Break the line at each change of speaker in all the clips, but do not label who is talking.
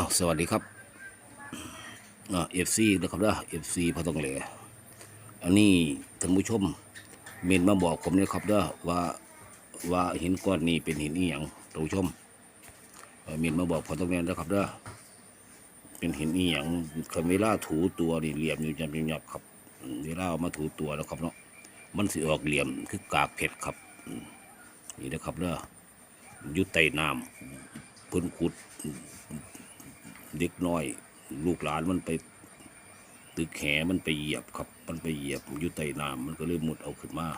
อ้าวสวัสดีครับอ่าเอฟซีนะครับนะเอฟซีพอต้องเหลอันนี้ท่านผู้ชมเมนมาบอกผมเนี่ยครับเด้อว่าว่าหินก้อนนี้เป็นหินอีหยังท่านผู้ชมเมนมาบอกพอต้องเหลนะครับเด้อเป็นหินอีหยังคันเวลาถูตัวนี่เหลี่ยมอยู่ยับยับครับอืมเวลาเอามาถูตัวแล้วครับเนาะมันสิออกเหลี่ยมคือกากเพชรครับนี่นะครับเด้ออยู่ใต้น้ำพิ่นขุด เด็กน้อย ลูกหลานมันไป ตึกแหมันไปเหยียบครับ มันไปเหยียบอยู่ใต้น้ำมันก็เลยมุดเอาขึ้นมา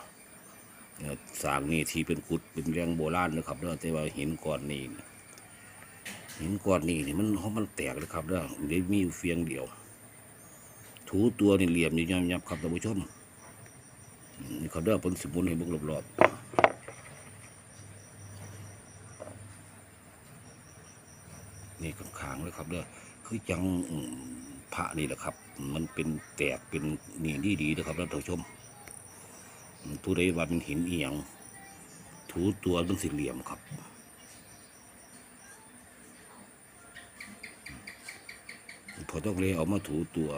สร้างนี่ที่เป็นกุดเป็นแรงโบราณนะครับเด้อแต่ว่าหินก้อนนี้นี่หินก้อนนี้นี่มันเพราะมันแตกเลยครับเด้อเดี๋ยวมีเฟียงเดียว ถูตัวนี่เหลี่ยมยู่ยับยับครับท่านผู้ชมนี่เขาเด้อเพิ่นสิบุนให้บิ่งรอบๆนี่ข้างเลยครับเด้อคือจังพระนี่แหละครับ มันเป็นแตกเป็นนี่ดีดีนะครับท่านผู้ชมอืมผู้ใดว่าเป็นหินอียง ถูตัวต้องสี่เหลี่ยมครับพอต้องเลยเอามาถูตัว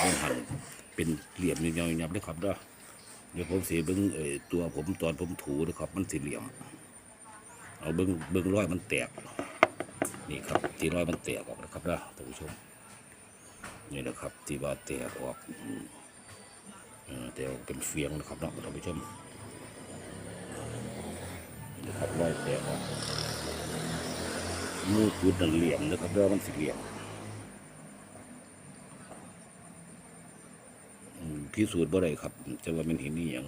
ต้องหันเป็นเหลี่ยมยาวๆยับเลยครับเด้อเดี๋ยวผมเสียเบิ้งเออตัวผมตอนผมถูนะครับ มันสี่เหลี่ยม เอาเบิ้งเบิ้งร้อยมันแตก นี่ครับที่ร้อยมันแตกออกนะครับเด้อท่านผู้ชมนี่นะครับที่ว่าแตกออกเออแตกออกเป็นเฟียงนะครับนาะท่านผู้ชมนี่นะครับร้อยแตกออกมือกุดนั่นเหลี่ยมนะครับเด้อมันสี่เหลี่ยมพิสูจน์บ่ได้ครับจะว่ามันเห็นนี่อยัง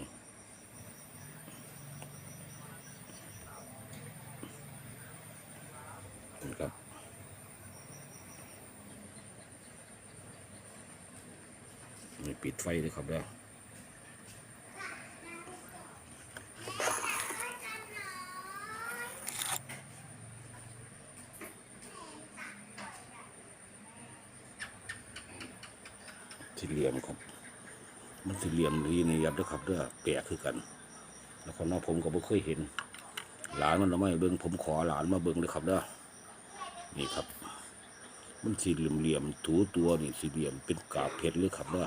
ครับนี่ ปิดไฟเลยครับเด้อสี่เหลี่ยมครับ มันสี่เหลี่ยมดีในยับด้วยครับเด้อแปลกคือกัน แล้วคนนองผมก็บ่เคยเห็น หลานมันเอามาให้เบิ่งผมขอหลานมาเบิ่งเลยครับเด้อนี่ครับ มันสี่เหลี่ยมเหลี่ยมๆถูตัวนี่สี่เหลี่ยมเป็นกาบเพชรเลยครับเด้อ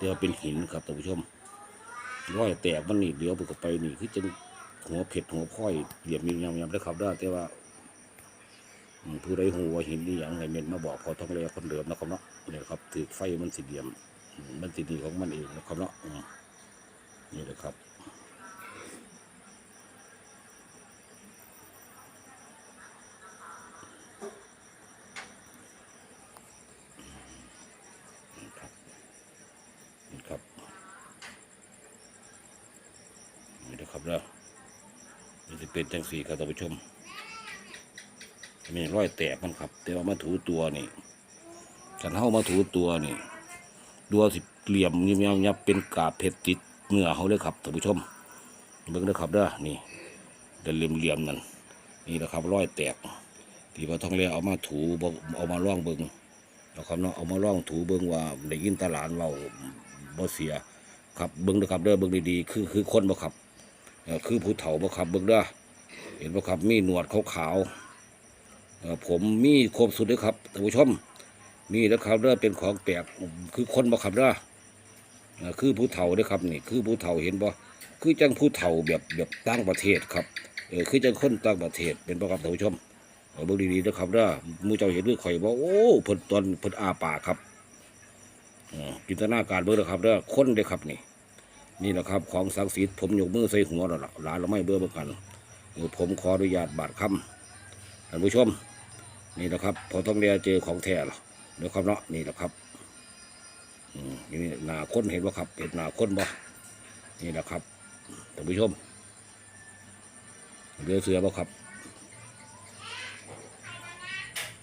แต่ว่าเป็นหินครับท่านผู้ชมร้อยแตกมันนี่เดี๋ยวไปกับไปนี่คือจะหัวเพชรหัวพ่อยเหลี่ยมมียำยำได้ครับได้แต่ว่าอืมผู้ใดหัวหินนี่อย่างไรเมนมาบอกพอท้องเรือคนเดิมนะครับเนาะเนี่ยครับถือไฟมันสี่เหลี่ยมมันสีดีของมันเองนะครับเนาะนี่แหละครับ เป็นจังสีครับท่านผู้ชมมีรอยแตกมันครับแต่ว่ามาถูตัวนี่ฉันเข้ามาถูตัวนี่ดัวสิเหลี่ยมยิบยับยับเป็นกาเพชรติดเนื้อเขาเลยครับท่านผู้ชมเบิ่งเด้อครับเด้อนี่เดินเหลี่ยมเหลี่ยมๆนั่นนี่แหละครับรอยแตกที่ว่าท้องเรือเอามาถูเอามาล่องเบิ่งนะครับเนาะเอามาล่องถูเบิ่งว่าได้ยินตลานเราบ่เสียครับเบิ่งเด้อครับเด้อเบิ่งดีๆคือคือคนบ่ครับคือผู้เฒ่าบ่ครับเบิ่งเด้อ เห็นบ่ครับมีหนวดขาวๆผมมีครบสุดเลยครับท่านผู้ชมนี่นะครับเด้อเป็นของแปลกคือคนบ่ครับเด้อคือผู้เฒ่าเด้อครับนี่คือผู้เฒ่าเห็นบ่คือจังผู้เฒ่าแบบแบบต่างประเทศครับเออคือจังคนต่างประเทศเป็นบ่ครับท่านผู้ชมเอาเบิ่งดีๆนะครับเด้อมู่เจ้าเห็นด้วยข่อยบ่โอ้เพิ่นตอนเพิ่นอาปากครับอ่าจินตนาการเบิ่งนะครับเด้อคนเด้ครับนี่นี่แหละครับของศักดิ์สิทธิ์ผมยกมือใส่หัวแล้วล่ะหลานเราไม่เบื่อเบิ่งกัน ผมขออนุญาตบาดคำท่านผู้ชม นี่นะครับ พอต้องเรียเจอของแท้หรอเดี๋ยวครับเนาะนี่แหละครับอืมนี่หนาค้นเห็นบ่ครับเห็นหนาค้นบ่นี่แหละครับท่านผู้ชมเรือเสือบ่ครับ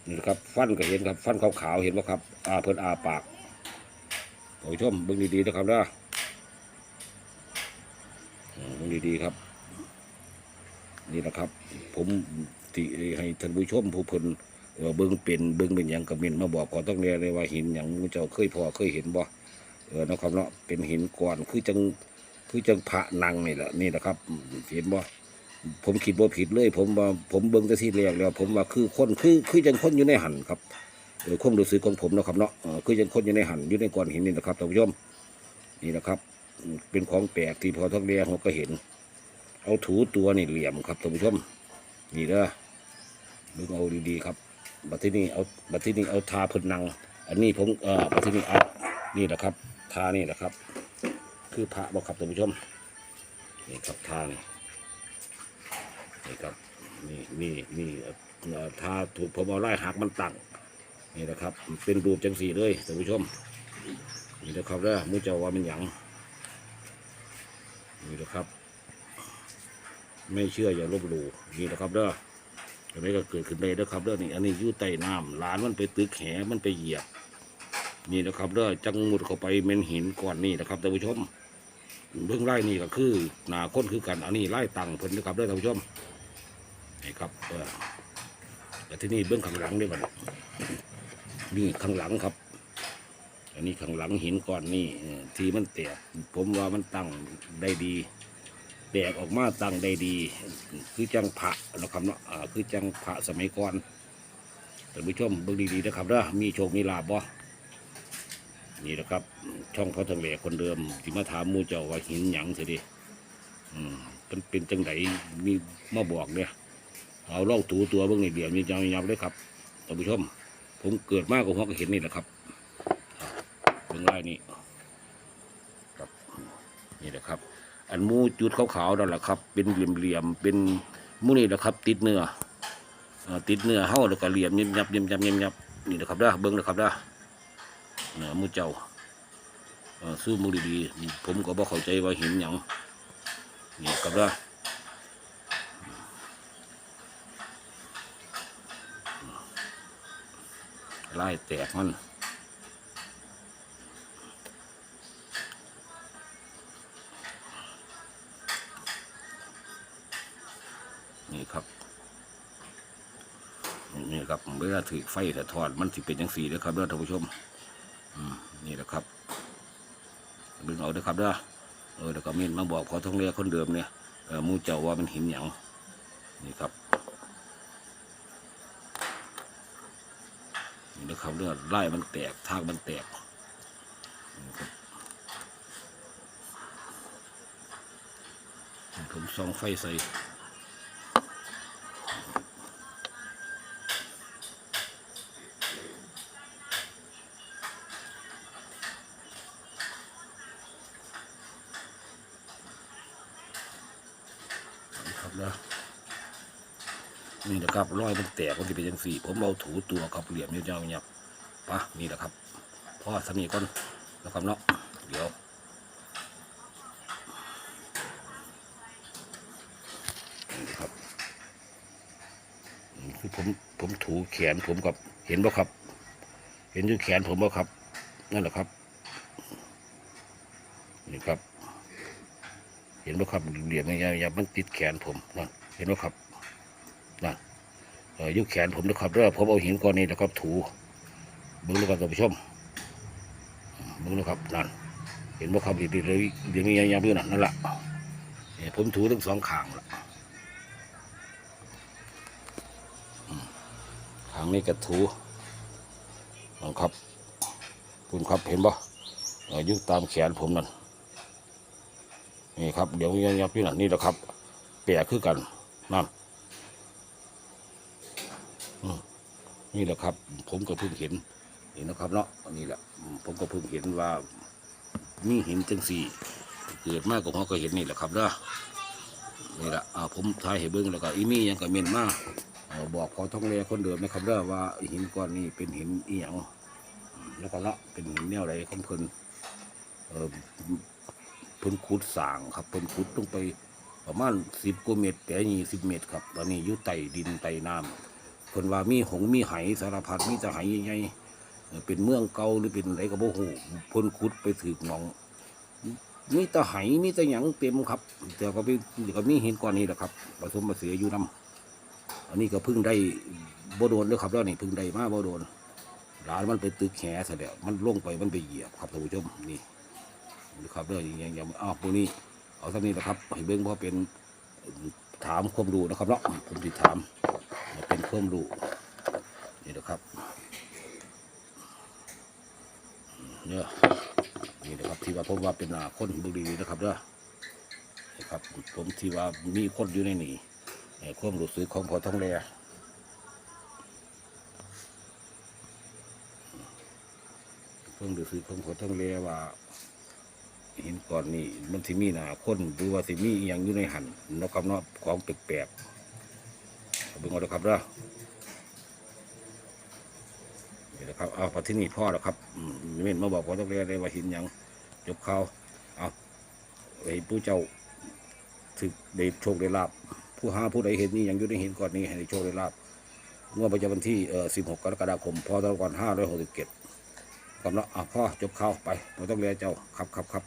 นี่นะครับฟันก็เห็นครับฟันขาวๆเห็นบ่ครับอาเพิ่นอาปากท่านผู้ชมเบิ่งดีๆนะครับนะเบิ่งดีๆครับ นี่นะครับ ผมที่ให้ท่านผู้ชมผู้เพิ่นเอ่อเบิ่งเป็นเบิ่งเป็นหยังกับเม่นมาบอกขอต้องเรียนเลยว่าหินหยังมู่เจ้าเคยพอเคยเห็นบ่เออนะครับเนาะเป็นหินก้อนคือจังคือจังพระนังนี่แหละนี่นะครับเห็นบ่ผมคิดบ่ผิดเลย ผมว่าผมเบิ่งแต่ที่แรกแล้ว ผมว่าคือคนคือคือจังคนอยู่ในหันครับเออความรู้สึกของผมนะครับเนาะคือจังคนอยู่ในหันอยู่ในก้อนหินนี่นะครับท่านผู้ชมนี่นะครับ เป็นของแปลกที่พอต้องเรียนเขาก็เห็น เอาถูตัวนี่เหลี่ยมครับท่านผู้ชมนี่เด้อดูเอาดีๆครับบัดที่นี่เอาบัดที่นี่เอาทาพิ่นนัง อันนี้ผมเอ่อบัดที่นี่เอานี่แหละครับ ทานี่แหละครับ คือพระบ่ครับท่านผู้ชมนี่ครับทานี่นี่ครับนี่นี่นี่เออทาถูกผมเอาไล่หักมันตั้งนี่แหละครับ เป็นรูปจังสีเลยท่านผู้ชมนี่นะครับเด้อมู้เจ้าว่ามันหยังนี่นะครับ ไม่เชื่ออย่าลบหลู่นี่นะครับเด้ออันนี้ก็เกิดขึ้นได้เด้อครับเด้อนี่อันนี้อยู่ใต้น้ำหลานมันไปตึกแหมันไปเหยียบ นี่นะครับเด้อจังหมุดเข้าไปเม็นหินก่อนนี่นะครับท่านผู้ชมเบื้องไล่นี่ก็คือหนาค้นคือกันอันนี้ไล่ตังเพิ่นนะครับเด้อท่านผู้ชมนี่ครับเออแต่ที่นี่เบื้องข้างหลังด้วยมันนี่ข้างหลังครับ อันนี้ข้างหลังหินก้อนนี่ที่มันแตกผมว่ามันตั้งได้ดี แตกออกมาตั้งได้ดี คือจังพระนะครับเนาะอ่าคือจังพระสมัยก่อนท่านผู้ชมเบิ่งดีๆนะครับเด้อมีโชคมีลาบบ่นี่นะครับ ช่องพระทองแหลคนเดิมที่มาถามมูเจ้าว่าหินหยังสิดิอืมเป็นเป็นจังไดมีมาบอกเนี่ยเอาลองถูตัวเบิ่งในเดียวมีจังยับเลยครับท่านผู้ชม ผมเกิดมากกว่าหัวก็เห็นนี่แหละครับเบิ่งไล่นี่ครับนี่แหละครับ อันมูจุดขาวๆนั่นแหละครับ เป็นเหลี่ยมๆเป็นมูนี่แหละครับ ติดเนื้ออ่อติดเนื้อเห่าแล้วก็เหลี่ยมยิบยับยิบยับยับนี่นะครับด้อเบิ้งนะครับด้อเนื้อมูเจ้าอ่อสู้มือดีๆผมก็บ่เข้าใจว่าเห็นหยังนี่ครับด้อไล่แตกมัน นี่ครับ นี่ครับเวลาถือไฟสะท้อนมันสิเป็นจังสีนะครับเด้อท่านผู้ชม อืมนี่แหละครับดึงเอาเด้อครับเด้อเออเดี๋ยวก็มีนมาบอกพอท้องเรือคนเดิมเนี่ยเออมูเจ้าว่ามันหินหยังนี่ครับนี่นะครับเลือดไล่มันแตกทากมันแตกผมส่องไฟใส่ นะนี่นะครับร้อยมันแตกมันจะเป็นยังสี่ ผมเอาถูตัวกับเหลี่ยมยาวๆเนี่ยปะนี่แหละครับพ่อสนีก่อนนะครับเนาะเดี๋ยวครับคือผมผมถูแขนผมกับเห็นบ่ครับ เห็นอยู่แขนผมบ่ครับ นั่นแหละครับ นี่ครับ เห็นไหมครับเหลี่ยมยาวๆมันติดแขนผมนั่นเห็นไหมครับนั่นเอออยุแขนผมนะครับแล้วผมเอาหินก้อนนี้นะครับ ถูเบิ้งแล้วครับท่านผู้ชมเบิ้งนะครับนั่นเห็นไหมครับดีๆเลยเหลี่ยมยาวๆด้วยนั่นนั่นแหละผมถูทั้งสองข้างละข้างนี้ก็ถูนะครับคุณครับเห็นปะยุตามแขนผมนั่น นี่ครับเดี๋ยวยังยับพี่หนั่นนี่แหละครับแปะคือกันนั่นนี่แหละครับ ผมก็เพิ่งเห็นนี่นนะครับเนาะนี่แหละ ผมก็เพิ่งเห็นว่ามีหินจังสี่เกิดมากกว่าเขาก็เห็นนี่แหละครับเด้อนี่แหละอ่าผมถ่ายให้เบิ้งแล้วก็อีมี่ยังก็เมนมาบอกพอท้องเรือคนเดิมนะครับเด้อว่าหินก้อนนี้เป็นหินเอียงแล้วก็ละเป็นหินแนวใดของเพิ่นเออ เพิ่นขุดสางครับเพิ่นขุดลงไปประมาณสิบกว่าเมตรแต่ยี่สิบเมตรครับ ตอนนี้อยู่ใต้ดินใต้น้ำเพิ่นว่ามีหงมีไหสารพัดมีแต่ไหใหญ่ๆเป็นเมืองเก่าหรือเป็นอะไรก็บ่ฮู้เพิ่นขุดไปถึกหนองมีต่ไหมีต่หยังเต็มครับแต่ก็มีก็มีหินก้อนนี้แหละครับผสมมาเสียอยู่น้ำอันนี้ก็เพิ่งได้บ่โดนเลยครับแล้วนี่เพิ่งได้มาบ่โดนหลานมันไปตึกแหซะแล้วมันลงไปมันไปเหยียบครับท่านผู้ชมนี่ นี่ครับเด้ออย่างอย่างอย่างอ้าวพวกนี้เอาสักนี้นะครับให้เบิ่งเพราะเป็นถามความรู้นะครับเนาะผมสิดถามเป็นความรู้นี่นะครับเนี่ยนี่นะครับที่ว่าผมว่าเป็นนาคนบุรีนะครับเด้อนะครับผมที่ว่ามีคนอยู่ในนี้ความรู้สึกของพอท้องแรความรู้สึกของพอท้องแรว่า ห็นก่อนนี่มันสิมีหนาคนหรือว่าสิมีอย่างอยู่ในหันนาะครับเนาะของแปลกเอาเบิ่งเอาเด้อครับเด้อนี่นะครับเอาพอที่นี่พ่อแล้วครับอืมเม่นมาบอกพอท้องแรเลยว่าห็นยังยกเขาเอาไอ้ผู้เจ้าถึกได้โชคได้ลาบผู้หาผู้ใดเห็นนี่ยังอยู่ในเห็นก่อนนี้ให้ได้โชคได้ลาบงวดประจำวันที่เอ่อ16กรกฎาคมพศก่อน567กำลังอะพ่อจบข่าวไปไม่ต้องเรียเจ้าครับครับครับ